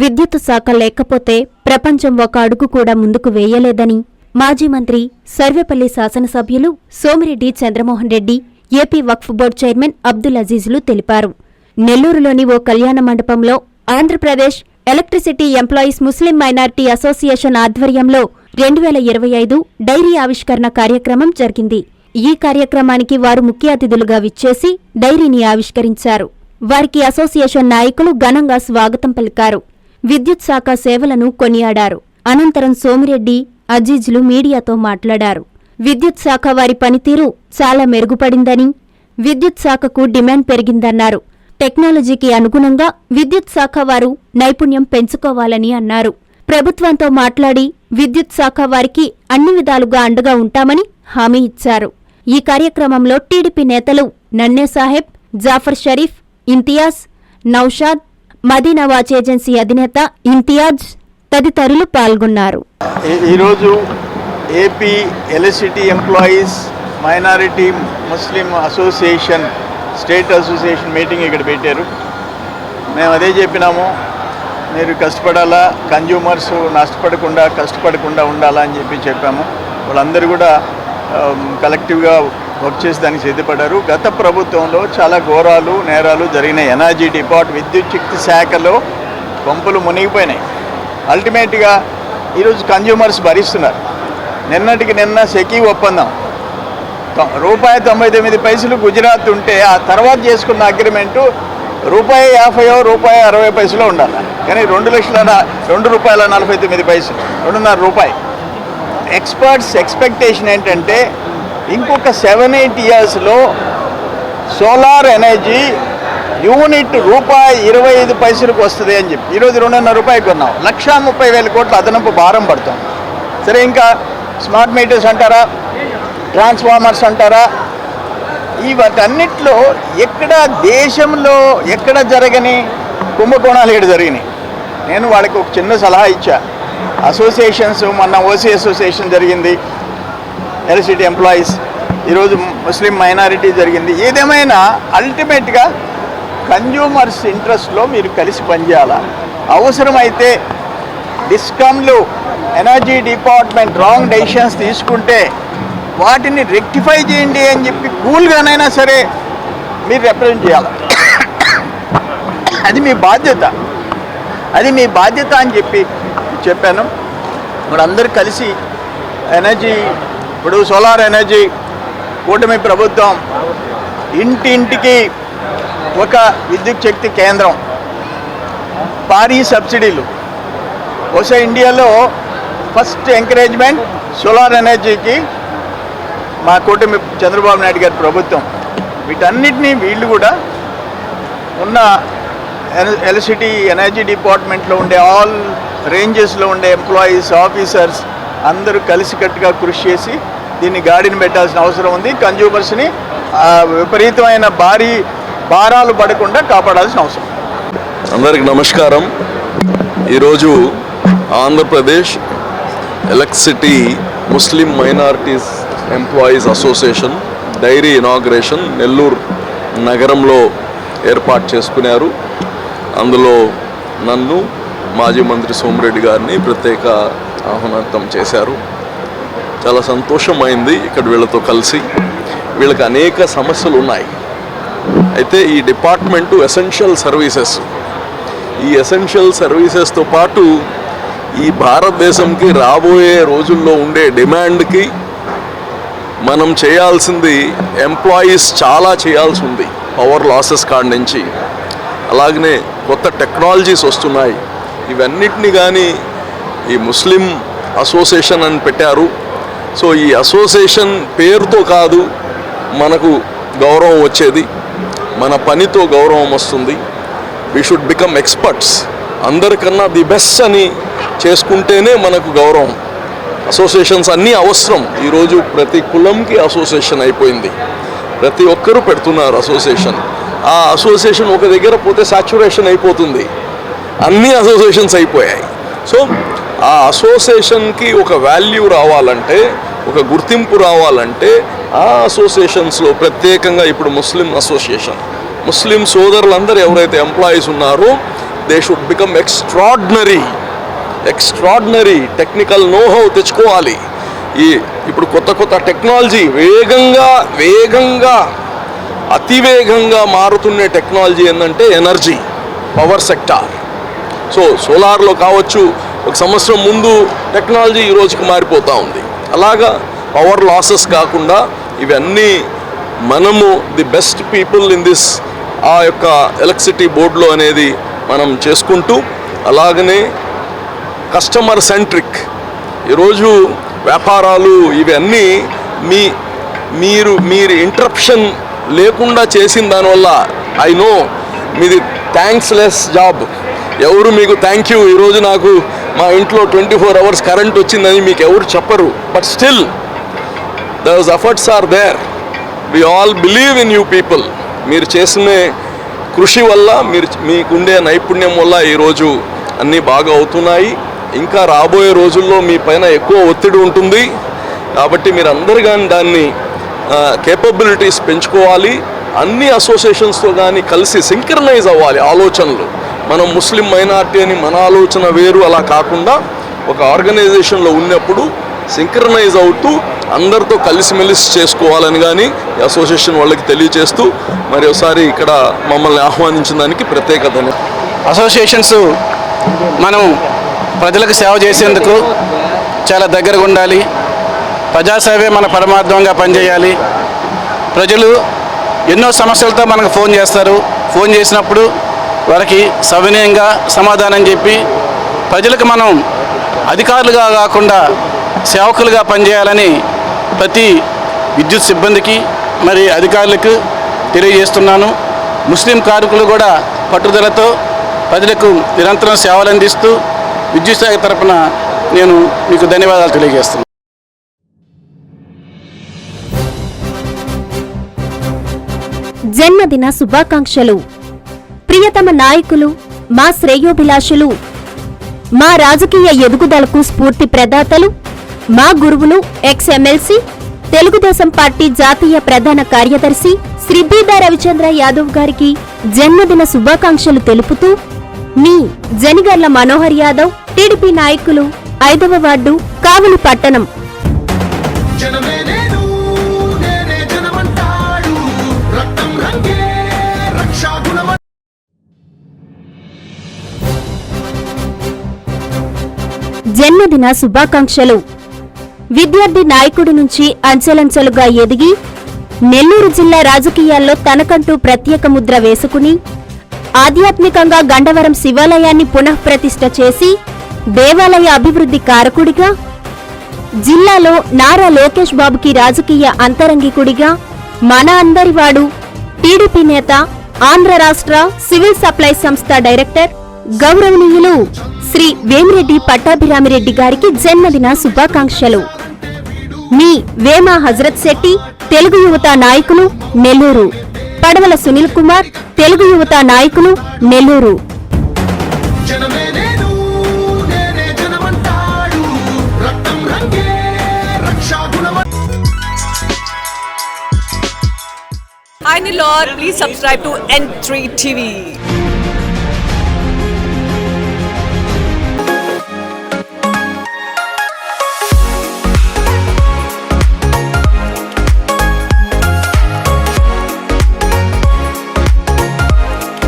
విద్యుత్ శాఖ లేకపోతే ప్రపంచం ఒక అడుగు కూడా ముందుకు వేయలేదని మాజీ మంత్రి సర్వేపల్లి శాసనసభ్యులు సోమిరెడ్డి చంద్రమోహన్ రెడ్డి ఏపీ వక్ఫ్ బోర్డు చైర్మన్ అబ్దుల్ అజీజ్లు తెలిపారు. నెల్లూరులోని ఓ కళ్యాణ మండపంలో Andhra Pradesh electricity employees Muslim minority association ఆధ్వర్యంలో రెండు వేల ఇరవై ఐదు డైరీ ఆవిష్కరణ కార్యక్రమం జరిగింది. ఈ కార్యక్రమానికి వారు ముఖ్య అతిథులుగా విచ్చేసి డైరీని ఆవిష్కరించారు. వారికి అసోసియేషన్ నాయకులు ఘనంగా స్వాగతం పలికారు. విద్యుత్ శాఖ సేవలను కొనియాడారు. అనంతరం సోమిరెడ్డి అజీజ్లు మీడియాతో మాట్లాడారు. విద్యుత్ శాఖ వారి పనితీరు చాలా మెరుగుపడిందని విద్యుత్ శాఖకు డిమాండ్ పెరిగిందన్నారు. టెక్నాలజీకి అనుగుణంగా విద్యుత్ శాఖ వారు నైపుణ్యం పెంచుకోవాలని అన్నారు. ప్రభుత్వంతో మాట్లాడి విద్యుత్ శాఖ వారికి అన్ని విధాలుగా అండగా ఉంటామని హామీ ఇచ్చారు. ఈ కార్యక్రమంలో టీడీపీ నేతలు నన్నే సాహెబ్ జాఫర్ షరీఫ్ ఇంతియాజ్ నౌషాద్ మదీనా వాచ్ ఏజెన్సీ అధినేత ఇంతియాజ్ తదితరులు పాల్గొన్నారు. ఈ- ఈరోజు AP electricity employees minority Muslim association state association meeting ఇక్కడ పెట్టారు. మేము అదే చెప్పినాము మీరు కష్టపడాలా కన్జ్యూమర్స్ నష్టపడకుండా కష్టపడకుండా ఉండాలా అని చెప్పి చెప్పాము. వాళ్ళందరూ కూడా కలెక్టివ్గా వర్క్ చేసి దానికి సిద్ధపడ్డారు. గత ప్రభుత్వంలో చాలా ఘోరాలు నేరాలు జరిగిన ఎనర్జీ డిపార్ట్ విద్యుత్ శక్తి శాఖలో పంపులు మునిగిపోయినాయి. అల్టిమేట్గా ఈరోజు కన్జ్యూమర్స్ భరిస్తున్నారు. నిన్నటికి నిన్న సెకీ ఒప్పందం. రూపాయి తొంభై తొమ్మిది పైసలు గుజరాత్ ఉంటే ఆ తర్వాత చేసుకున్న అగ్రిమెంటు రూపాయి యాభైయో రూపాయి అరవై పైసలు ఉండాలి. కానీ రెండు లక్షల రెండు రూపాయల నలభై తొమ్మిది పైసలు రెండున్నర రూపాయి. ఎక్స్పర్ట్స్ ఎక్స్పెక్టేషన్ ఏంటంటే ఇంకొక సెవెన్ ఎయిట్ ఇయర్స్లో సోలార్ ఎనర్జీ యూనిట్ రూపాయి ఇరవై ఐదు పైసలకు వస్తుంది అని చెప్పి. ఈరోజు రెండున్నర రూపాయలు కొన్నాం. లక్షా ముప్పై వేల కోట్ల అదనపు భారం పడుతుంది. సరే ఇంకా స్మార్ట్ మీటర్స్ అంటారా? ట్రాన్స్ఫార్మర్స్ అంటారా? ఈ ఎక్కడ దేశంలో ఎక్కడ జరగని కుంభకోణాలు ఇక్కడ జరిగినాయి? నేను వాళ్ళకి ఒక చిన్న సలహా ఇచ్చా. అసోసియేషన్స్ మొన్న ఓసీ అసోసియేషన్ జరిగింది. ఎలక్ట్రిసిటీ ఎంప్లాయీస్ ఈరోజు ముస్లిం మైనారిటీ జరిగింది. ఏదేమైనా అల్టిమేట్గా కన్జ్యూమర్స్ ఇంట్రెస్ట్లో మీరు కలిసి పనిచేయాలా? అవసరమైతే డిస్కమ్లు ఎనర్జీ డిపార్ట్మెంట్ రాంగ్ డెసిషన్స్ తీసుకుంటే వాటిని రెక్టిఫై చేయండి అని చెప్పి కూల్గానైనా సరే మీరు రిప్రజెంట్ చేయాలి? అది మీ బాధ్యత. అది మీ బాధ్యత అని చెప్పి చెప్పాను. ఇప్పుడు అందరూ కలిసి ఎనర్జీ ఇప్పుడు సోలార్ ఎనర్జీ కూటమి ప్రభుత్వం ఇంటింటికి ఒక విద్యుత్ శక్తి కేంద్రం భారీ సబ్సిడీలు. బహుశా ఇండియాలో ఫస్ట్ ఎంకరేజ్మెంట్ సోలార్ ఎనర్జీకి మా కూటమి చంద్రబాబు నాయుడు గారి ప్రభుత్వం. వీటన్నిటినీ వీళ్ళు కూడా ఉన్న ఎలక్ట్రిసిటీ ఎనర్జీ డిపార్ట్మెంట్లో ఉండే ఆల్ రేంజెస్లో ఉండే ఎంప్లాయీస్ ఆఫీసర్స్ అందరూ కలిసికట్టుగా కృషి చేసి దీన్ని గాడిని పెట్టాల్సిన అవసరం ఉంది. కన్జ్యూమర్స్ని విపరీతమైన భారీ భారాలు పడకుండా కాపాడాల్సిన అవసరం. అందరికి నమస్కారం. ఈరోజు Andhra Pradesh electricity Muslim minorities employees association diary inauguration Nellore నగరంలో ఏర్పాటు చేసుకున్నారు. అందులో నన్ను మాజీ మంత్రి సోమిరెడ్డి గారిని ప్రత్యేక ఆహ్వానితం చేశారు. చాలా సంతోషమైంది ఇక్కడ వీళ్ళతో కలిసి. వీళ్ళకి అనేక సమస్యలు ఉన్నాయి. అయితే ఈ డిపార్ట్మెంటు ఎసెన్షియల్ సర్వీసెస్. ఈ ఎసెన్షియల్ సర్వీసెస్తో పాటు ఈ భారతదేశంకి రాబోయే రోజుల్లో ఉండే డిమాండ్కి మనం చేయాల్సింది ఎంప్లాయీస్ చాలా చేయాల్సి ఉంది పవర్ లాసెస్ కాడి నుంచి. అలాగనే కొత్త టెక్నాలజీస్ వస్తున్నాయి. ఇవన్నిటిని కానీ ఈ ముస్లిం అసోసియేషన్ అని పెట్టారు. సో ఈ అసోసియేషన్ పేరుతో కాదు మనకు గౌరవం వచ్చేది. మన పనితో గౌరవం వస్తుంది. వీ షుడ్ బికమ్ ఎక్స్పర్ట్స్ అందరికన్నా ది బెస్ట్ అని చేసుకుంటేనే మనకు గౌరవం. అసోసియేషన్స్ అన్నీ అవసరం. ఈరోజు ప్రతి కులంకి అసోసియేషన్ అయిపోయింది. ప్రతి ఒక్కరూ పెడుతున్నారు అసోసియేషన్. ఆ అసోసియేషన్ ఒక దగ్గర పోతే సాచురేషన్ అయిపోతుంది. అన్ని అసోసియేషన్స్ అయిపోయాయి. సో ఆ అసోసియేషన్కి ఒక వాల్యూ రావాలంటే ఒక గుర్తింపు రావాలంటే ఆ అసోసియేషన్స్లో ప్రత్యేకంగా ఇప్పుడు ముస్లిం అసోసియేషన్. ముస్లిం సోదరులందరూ ఎవరైతే ఎంప్లాయీస్ ఉన్నారో they should become extraordinary. Extraordinary technical know how తెచ్చుకోవాలి. ఈ ఇప్పుడు కొత్త కొత్త టెక్నాలజీ వేగంగా వేగంగా అతివేగంగా మారుతున్న టెక్నాలజీ ఏంటంటే ఎనర్జీ పవర్ సెక్టార్. సో సోలార్లో కావచ్చు ఒక సంవత్సరం ముందు టెక్నాలజీ ఈ రోజుకి మారిపోతూ ఉంది. అలాగా పవర్ లాసెస్ కాకుండా ఇవన్నీ మనము the best people in this ఆ యొక్క ఎలక్ట్రిసిటీ బోర్డులో అనేది మనం చేసుకుంటూ అలాగనే కస్టమర్ సెంట్రిక్ ఈరోజు వ్యాపారాలు ఇవన్నీ మీ మీరు మీరు ఇంటరప్షన్ లేకుండా చేసిన దానివల్ల ఐ నో మీది థ్యాంక్స్ లెస్ జాబ్ ఎవరు మీకు థ్యాంక్ యూ ఈరోజు నాకు మా ఇంట్లో ట్వంటీ ఫోర్ అవర్స్ కరెంట్ వచ్చిందని మీకు ఎవరు చెప్పరు. But still those efforts are there we all believe in you people మీరు చేసిన కృషి వల్ల మీరు మీకుండే నైపుణ్యం వల్ల ఈరోజు అన్నీ బాగా అవుతున్నాయి. ఇంకా రాబోయే రోజుల్లో మీ పైన ఎక్కువ ఒత్తిడి ఉంటుంది. కాబట్టి మీరు అందరు కానీ దాన్ని కేపబిలిటీస్ పెంచుకోవాలి. అన్ని అసోసియేషన్స్తో కానీ కలిసి సింక్రనైజ్ అవ్వాలి ఆలోచనలు. మనం ముస్లిం మైనార్టీ అని మన ఆలోచన వేరు అలా కాకుండా ఒక ఆర్గనైజేషన్లో ఉన్నప్పుడు సింక్రనైజ్ అవుతూ అందరితో కలిసిమెలిసి చేసుకోవాలని కానీ అసోసియేషన్ వాళ్ళకి తెలియచేస్తూ మరి ఒకసారి ఇక్కడ మమ్మల్ని ఆహ్వానించిన దానికి ప్రత్యేకత అసోసియేషన్స్ మనం ప్రజలకు సేవ చేసేందుకు చాలా దగ్గరగా ఉండాలి. ప్రజాసేవే మన పరమార్థంగా పనిచేయాలి. ప్రజలు ఎన్నో సమస్యలతో మనకు ఫోన్ చేస్తారు. ఫోన్ చేసినప్పుడు వారికి సవినయంగా సమాధానం చెప్పి ప్రజలకు మనం అధికారులుగా కాకుండా సేవకులుగా పనిచేయాలని ప్రతి విద్యుత్ సిబ్బందికి మరి అధికారులకు తెలియజేస్తున్నాను. ముస్లిం కార్మికులు కూడా పట్టుదలతో ప్రజలకు నిరంతరం సేవలు అందిస్తూ విద్యుత్ శాఖ తరపున నేను మీకు ధన్యవాదాలు తెలియజేస్తున్నాను. జన్మదిన శుభాకాంక్షలు. ప్రియతమ నాయకులు మా శ్రేయోభిలాషులు మా రాజకీయ ఎదుగుదలకు స్ఫూర్తి ప్రదాతలు మా గురువులు ఎక్స్ ఎమ్మెల్సీ తెలుగుదేశం పార్టీ జాతీయ ప్రధాన కార్యదర్శి శ్రీ బీదా రవిచంద్ర యాదవ్ గారికి జన్మదిన శుభాకాంక్షలు తెలుపుతూ మీ జనిగర్ల మనోహర్ యాదవ్ టీడీపీ నాయకులు ఐదవ వార్డు కావలి పట్టణం. జన్మదిన శుభాకాంక్షలు. విద్యార్థి నాయకుడి నుంచి అంచెలంచెలుగా ఎదిగి నెల్లూరు జిల్లా రాజకీయాల్లో తనకంటూ ప్రత్యేక ముద్ర వేసుకుని ఆధ్యాత్మికంగా గండవరం శివాలయాన్ని పునఃప్రతిష్ఠ చేసి దేవాలయ అభివృద్ధి కారకుడిగా జిల్లాలో నారా లోకేష్ బాబుకి రాజకీయ అంతరంగికుడిగా మన అందరివాడు టీడీపీ నేత ఆంధ్ర రాష్ట్ర సివిల్ సప్లై సంస్థ డైరెక్టర్ గౌరవనీయులు. శ్రీ వేమిరెడ్డి పట్టాభిరామిరెడ్డి గారికి జన్మదిన శుభాకాంక్షలు. మీ వేమ హజరత్ శెట్టి తెలుగు యువత నాయకులు నెల్లూరు. పడవల సునీల్ కుమార్ తెలుగు యువత నాయకులు Nellore. Hi Nilor, please subscribe to N3 TV.